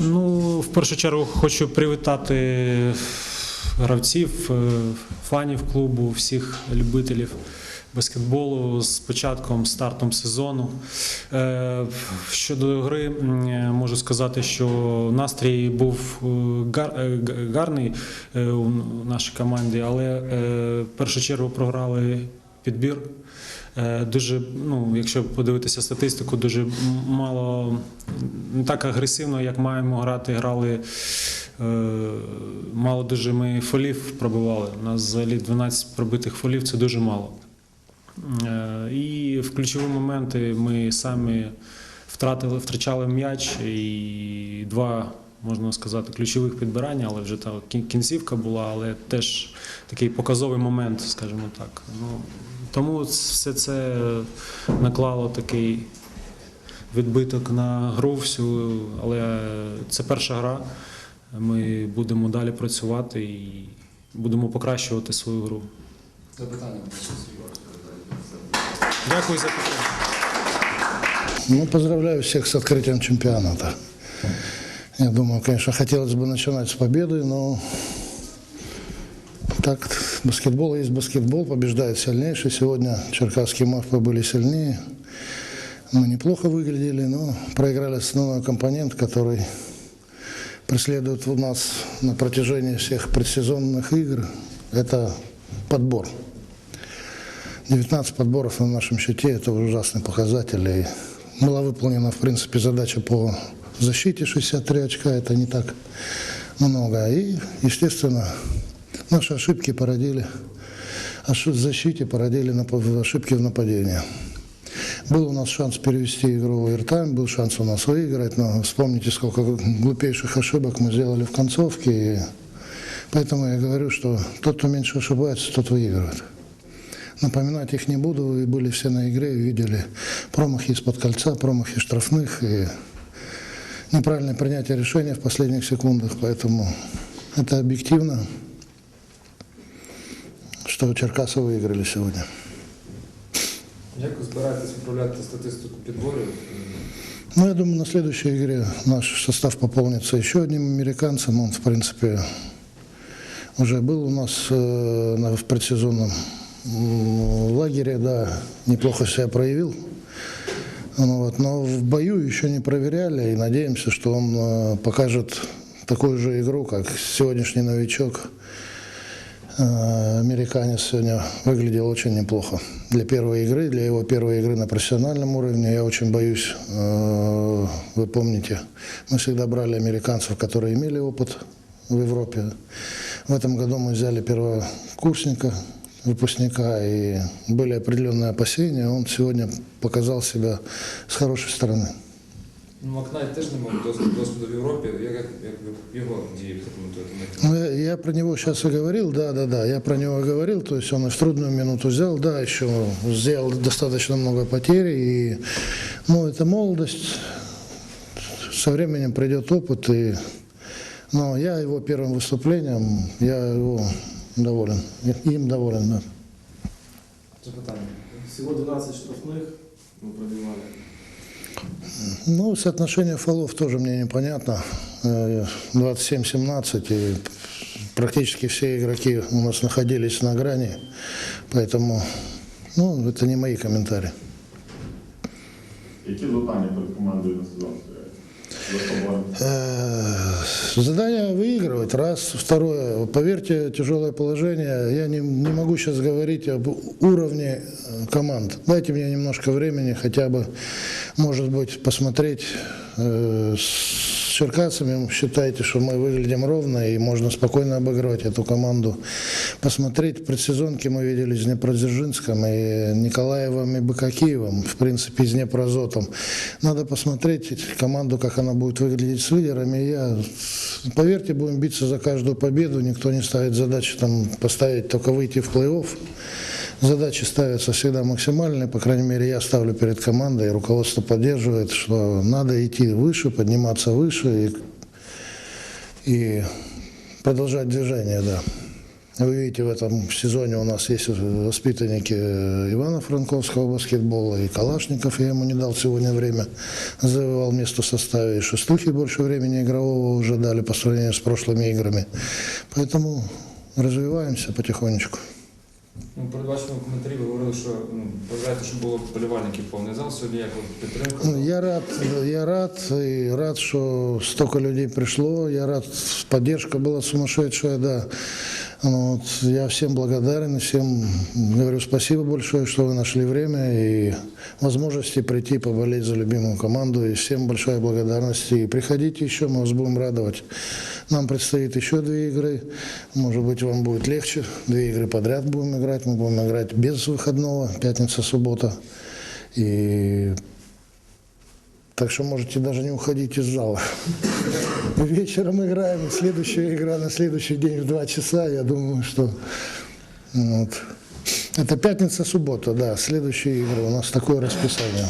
Ну, в першу чергу хочу привітати гравців, е, фанів клубу, всіх любителів баскетболу з початком, стартом сезону. Е, Щодо гри, е, можу сказати, що настрій був гарний у нашій команді, але в першу чергу програли підбір. Е, Дуже, ну, якщо подивитися статистику, дуже мало не так агресивно, як маємо грати, грали. е, Мало дуже ми фолів пробивали. У нас взагалі 12 пробитих фолів це дуже мало. Е, І в ключові моменти ми самі втратили, втрачали м'яч і два, можна сказати, ключових підбирання, але вже та кінцівка була, але теж такий показовий момент, скажімо так. Ну, тому все це наклало такий відбиток на гру всю, але це перша гра. Ми будемо далі працювати і будемо покращувати свою гру. Запитання. Дякую за підтримку. Ну, поздравляю всех с открытием чемпионата. Я думаю, конечно, хотелось бы начинать с победы, но так, баскетбол есть баскетбол, побеждает сильнейший. Сегодня черкасские мавпы были сильнее. Мы неплохо выглядели, но проиграли основной компонент, который преследует у нас на протяжении всех предсезонных игр. Это подбор. 19 подборов на нашем счете – это ужасный показатель. И была выполнена, в принципе, задача по защите 63 очка, это не так много. И, естественно, наши ошибки породили, в защите породили ошибки в нападении. Был у нас шанс перевести игру в овертайм, был шанс у нас выиграть, но вспомните, сколько глупейших ошибок мы сделали в концовке. И поэтому я говорю, что тот, кто меньше ошибается, тот выигрывает. Напоминать их не буду, вы были все на игре, видели промахи из-под кольца, промахи штрафных и неправильное принятие решения в последних секундах, поэтому это объективно, что Черкасы выиграли сегодня. Як ви збираєтесь виправляти статистику підборів? Ну, я думаю, на следующей игре наш состав пополнится еще одним американцем. Он, в принципе, уже был у нас э, на- в предсезонном м, лагере, да, неплохо себя проявил. Ну вот, но в бою еще не проверяли и надеемся, что он э, покажет такую же игру, как сегодняшний новичок. Э, Американец сегодня выглядел очень неплохо. Для первой игры, для его первой игры на профессиональном уровне, я очень боюсь, э, вы помните, мы всегда брали американцев, которые имели опыт в Европе. В этом году мы взяли первокурсника, выпускника, и были определенные опасения. Он сегодня показал себя с хорошей стороны. Ну, Макнайт теж не мав досвіду, досвіду в Європі. Як, як ви його дії прокоментуєте? Ну, я, я про него сейчас и говорил, да, да, да, я про него говорил, то есть он и в трудную минуту взял, да, еще сделал достаточно много потерь, и, ну, это молодость, со временем придет опыт, и, но я его первым выступлением, я его доволен, им доволен, да. Запитання. Всего 12 штрафных мы пробивали. Ну, соотношение фолов тоже мне непонятно. Э, 27-17, и практически все игроки у нас находились на грани, поэтому, ну, это не мои комментарии. Які завдання перед командою на сезон? Э, Задание выигрывать, раз. Второе, поверьте, тяжелое положение. Я не, не могу сейчас говорить об уровне э, команд. Дайте мне немножко времени, хотя бы, может быть, посмотреть э, с черкасами. Считайте, что мы выглядим ровно и можно спокойно обыгрывать эту команду. Посмотреть в предсезонке мы видели с Днепродзержинском и Николаевым и Бакакиевым, в принципе, с Днепрозотом. Надо посмотреть команду, как она будет выглядеть с лидерами. Я, поверьте, будем биться за каждую победу. Никто не ставит задачи там поставить только выйти в плей-офф. Задачи ставятся всегда максимальные, по крайней мере, я ставлю перед командой, и руководство поддерживает, что надо идти выше, подниматься выше и, и продолжать движение, да. Вы видите, в этом сезоне у нас есть воспитанники э, Ивана Франковского баскетбола, и Калашников, я ему не дал сегодня время, завоевал место в составе, и Шестухи больше времени игрового уже дали по сравнению с прошлыми играми. Поэтому развиваемся потихонечку. Ну, перед вашому коментарі ви говорили, що ну, бажаєте, щоб було болівальників повний зал. Сьогодні як от підтримка? Ну, Я рад, я рад, и рад, что столько людей пришло. Я рад, поддержка была сумасшедшая, да. Вот, я всем благодарен, всем говорю спасибо большое, что вы нашли время и возможности прийти поболеть за любимую команду. И всем большая благодарность. И приходите еще, мы вас будем радовать. Нам предстоит еще две игры. Может быть, вам будет легче. Две игры подряд будем играть. Мы будем играть без выходного, пятница, суббота. И так что можете даже не уходить из зала. Вечером играем, следующая игра на следующий день в 2 часа. Я думаю, что вот. это пятница, суббота, да, следующие игры. У нас такое расписание.